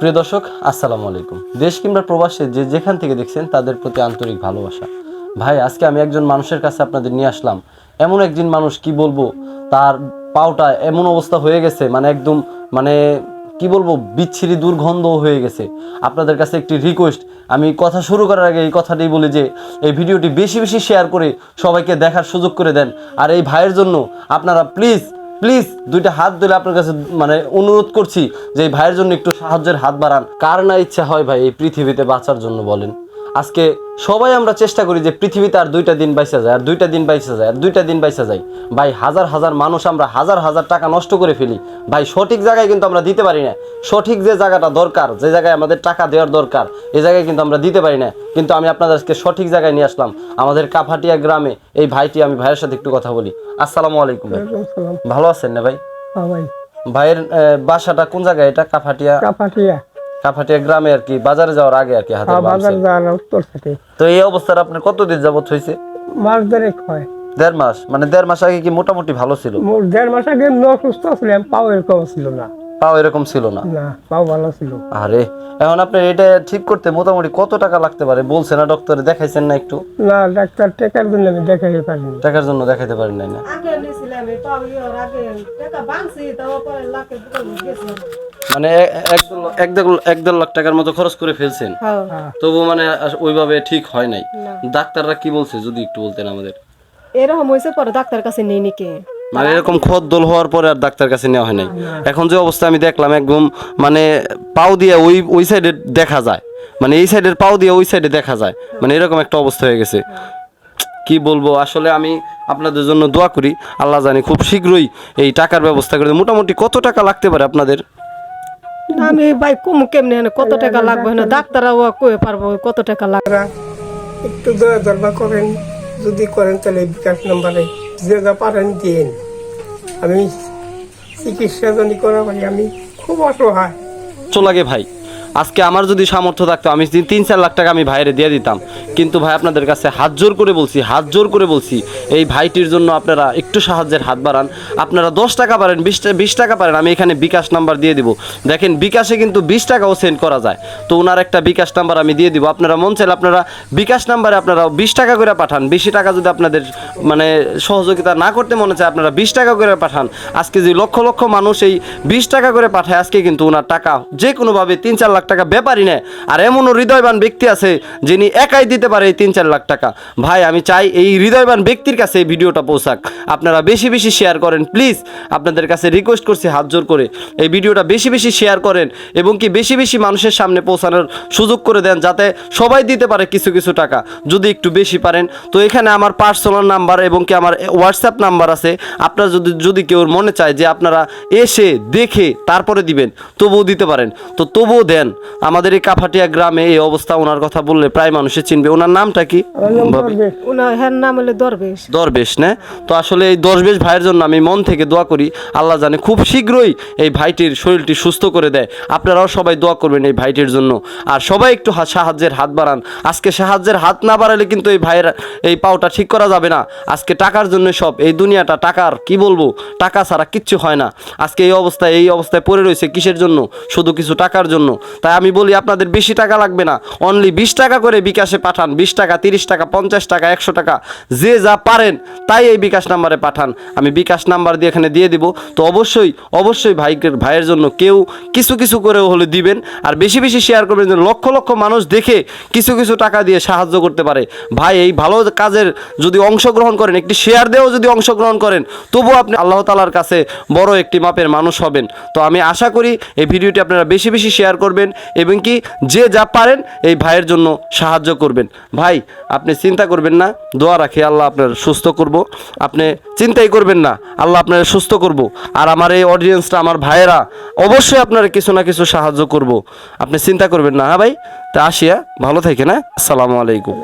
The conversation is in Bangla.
প্রিয় দর্শক, আসসালামু আলাইকুম। দেশ কিংবা প্রবাসে যে যেখান থেকে দেখছেন, তাদের প্রতি আন্তরিক ভালোবাসা। ভাই, আজকে আমি একজন মানুষের কাছে আপনাদের নিয়ে আসলাম। এমন একজন মানুষ, কি বলব? তার পাওটা এমন অবস্থা হয়ে গেছে মানে একদম মানে কি বলব, বিচ্ছিরি দুর্গন্ধ হয়ে গেছে। আপনাদের কাছে একটি রিকোয়েস্ট আমি কথা শুরু করার আগে এই কথাটাই বলি যে, এই ভিডিওটি বেশি বেশি শেয়ার করে সবাইকে দেখার সুযোগ করে দেন। আর এই ভাইয়ের জন্য আপনারা প্লিজ প্লিজ দুইটা হাত ধরে আপনার কাছে মানে অনুরোধ করছি যে ভাইয়ের জন্য একটু সাহায্যের হাত বাড়ান। কার না ইচ্ছা হয় ভাই এই পৃথিবীতে বাঁচার জন্য বলেন। আজকে সবাই আমরা চেষ্টা করি যে পৃথিবীতে আর দুইটা দিন বাইসা যায় আর দুইটা দিন বাইসা যায় আর দুইটা দিন বাইসা যায়। ভাই হাজার হাজার মানুষ আমরা হাজার হাজার টাকা নষ্ট করে ফেলি। ভাই সঠিক জায়গায় কিন্তু আমরা দিতে পারি না। সঠিক যে জায়গাটা দরকার যে জায়গায় আমাদের টাকা দেওয়ার দরকার এই জায়গায় কিন্তু আমরা দিতে পারি না। কিন্তু আমি আপনাদেরকে সঠিক জায়গায় নিয়ে আসলাম। আমাদের কাফাটিয়া গ্রামে এই ভাইটি আমি ভাইয়ের সাথে একটু কথা বলি। আসসালামু আলাইকুম ভাই। ভালো আছেন না ভাই? হ্যাঁ ভাই। ভাইয়ের বাসাটা কোন জায়গায়? এটা কাফাটিয়া কাপাটিয়া কাফাটিয়া গ্রামে আর কি বাজারে যাওয়ার আগে আর কি হাতের হ্যাঁ বাজার যাওয়ার উত্তর সাথে তো এই অবস্থার আপনার কতদিন যাবত হয়েছে? মাস দেড়েক হয়। দেড় মাস? মানে দেড় মাস আগে কি মোটামুটি ভালো ছিল? দেড় মাস আগে ন সুস্থ ছিলাম পাও এরকম ছিল না। পাও এরকম ছিল না? না পাও ভালো ছিল। আরে এখন আপনি এটা ঠিক করতে মোটামুটি কত টাকা লাগতে পারে? বলছে না ডক্টরে দেখাইছেন না একটু? না ডাক্তার টেকার জন্য আমি দেখাই পারিনি। টাকার জন্য দেখাইতে পারেন নাই না? আগে পাও ইয়ের আগে টাকা তারপরে গেছিলাম মানে এক এক দেড়- লাখ টাকার মতো খরচ করে ফেলছেন। হ্যাঁ। তবু মানে ওইভাবে ঠিক হয় নাই। ডাক্তাররা কি বলছে যদি একটু বলতেন আমাদের? এরকম হয়েছে পরে ডাক্তার কাছে নেই নিকে? মানে এরকম খদ্দল হওয়ার পরে আর ডাক্তার কাছে নেওয়া হয় নাই। এখন যে অবস্থা আমি দেখলাম একদম মানে পাও দিয়ে ওই ওই সাইডে দেখা যায়। মানে এই সাইডের পাও দিয়ে ওই সাইডে দেখা যায়। মানে এরকম একটা অবস্থা হয়ে গেছে। কি বলব আসলে আমি আপনাদের জন্য দোয়া করি। আল্লাহ জানি খুব শীঘ্রই এই টাকার ব্যবস্থা করে মোটামুটি কত টাকা লাগতে পারে আপনাদের? আমি ভাই কম কেমনে জানি কত টাকা লাগবে না ও কয়ে পারব কত টাকা লাগবে একটু দয়া দরবার করেন যদি করেন তাহলে বিকাশ নম্বরে। যে যা পারেন দিন আমি চিকিৎসা যদি করা আমি খুব অসহায়। চলাগে ভাই। আজকে আমার যদি সামর্থ্য থাকতো, আমি তিন চার লাখ টাকা আমি ভাইয়ের দিয়ে দিতাম। কিন্তু ভাই আপনাদের কাছে হাত জোর করে বলছি, হাত জোর করে বলছি, এই ভাইটির জন্য আপনারা একটু সাহায্যের হাত বাড়ান। আপনারা দশ টাকা পারেন, বিশ বিশ টাকা পারেন, আমি এখানে বিকাশ নাম্বার দিয়ে দিব। দেখেন, বিকাশে কিন্তু বিশ টাকাও সেন্ড করা যায়। তো ওনার একটা বিকাশ নাম্বার আমি দিয়ে দিব। আপনারা মন চাইলে আপনারা বিকাশ নাম্বারে আপনারা বিশ টাকা করে পাঠান। বেশি টাকা যদি আপনাদের মানে সহযোগিতা না করতে মনে চায়, আপনারা বিশ টাকা করে পাঠান। আজকে যে লক্ষ লক্ষ মানুষ এই বিশ টাকা করে পাঠায়, আজকে কিন্তু ওনার টাকা যে কোনোভাবে তিন চার লাখ টাকা ব্যাপারই নেয় আর এমনও হৃদয়বান ব্যক্তি আছে যিনি একাই দিতে পারে এই তিন চার লাখ টাকা। ভাই, আমি চাই এই হৃদয়বান ব্যক্তির কাছে এই ভিডিওটা পৌঁছাক। আপনারা বেশি বেশি শেয়ার করেন প্লিজ আপনাদের কাছে রিকোয়েস্ট করছি হাত জোর করে। এই ভিডিওটা বেশি বেশি শেয়ার করেন এবং কি বেশি বেশি মানুষের সামনে পৌঁছানোর সুযোগ করে দেন যাতে সবাই দিতে পারে কিছু কিছু টাকা, যদি একটু বেশি পারেন। তো এখানে আমার পার্সোনাল নাম্বার এবং কি আমার হোয়াটসঅ্যাপ নাম্বার আছে। আপনারা যদি যদি কেউ মনে চায় যে আপনারা এসে, দেখে, তারপরে দিবেন, তবুও দিতে পারেন। তো তবুও দেন। আমাদের এই কাফাটিয়া গ্রামে এই অবস্থা ওনার কথা বললে প্রায় মানুষে চিনবে। ওনার নামটা কি? নাম হলে দরবেশ। দরবেশ না? তো আসলে এই দরবেশ ভাইয়ের জন্য আমি মন থেকে দোয়া করি আল্লাহ জানে খুব শীঘ্রই এই ভাইটির শরীরটি সুস্থ করে দেয়। আপনারাও সবাই দোয়া করবেন এই ভাইটির জন্য। আর সবাই একটু সাহায্যের হাত বাড়ান। আজকে সাহায্যের হাত না বাড়ালে কিন্তু এই ভাইয়ের এই পাওটা ঠিক করা যাবে না। আজকে টাকার জন্য সব এই দুনিয়াটা টাকার কি বলব? টাকা ছাড়া কিচ্ছু হয় না। আজকে এই অবস্থায় এই অবস্থায় পড়ে রয়েছে কিসের জন্য? শুধু কিছু টাকার জন্য। তাই আমি বলি আপনাদের বেশি টাকা লাগবে না। অনলি বিশ টাকা করে বিকাশে পাঠান। বিশ টাকা, তিরিশ টাকা, পঞ্চাশ টাকা, একশো টাকা, যে যা পারেন তাই এই বিকাশ নাম্বারে পাঠান। আমি বিকাশ নাম্বার দিয়ে এখানে দিয়ে দিব। তো অবশ্যই অবশ্যই ভাইকে ভাইয়ের জন্য কেউ কিছু কিছু করেও হলে দিবেন। আর বেশি বেশি শেয়ার করবেন লক্ষ লক্ষ মানুষ দেখে কিছু কিছু টাকা দিয়ে সাহায্য করতে পারে। ভাই, এই ভালো কাজের যদি অংশগ্রহণ করেন, একটি শেয়ার দিয়েও যদি অংশগ্রহণ করেন, তবুও আপনি আল্লাহ তালার কাছে বড় একটি মাপের মানুষ হবেন। তো আমি আশা করি এই ভিডিওটি আপনারা বেশি বেশি শেয়ার করবেন এবং কি যে যা পারেন এই ভাইয়ের জন্য সাহায্য করবেন। ভাই, আপনি চিন্তা করবেন না, দোয়া রাখি, আল্লাহ আপনার সুস্থ করব। আপনি চিন্তাই করবেন না, আল্লাহ আপনার সুস্থ করব। আর আমার এই অডিয়েন্সটা আমার ভাইয়েরা অবশ্যই আপনারা কিছু না কিছু সাহায্য করব। আপনি চিন্তা করবেন না হ্যাঁ ভাই? তা আসিয়া ভালো থাকে না আসসালামু আলাইকুম।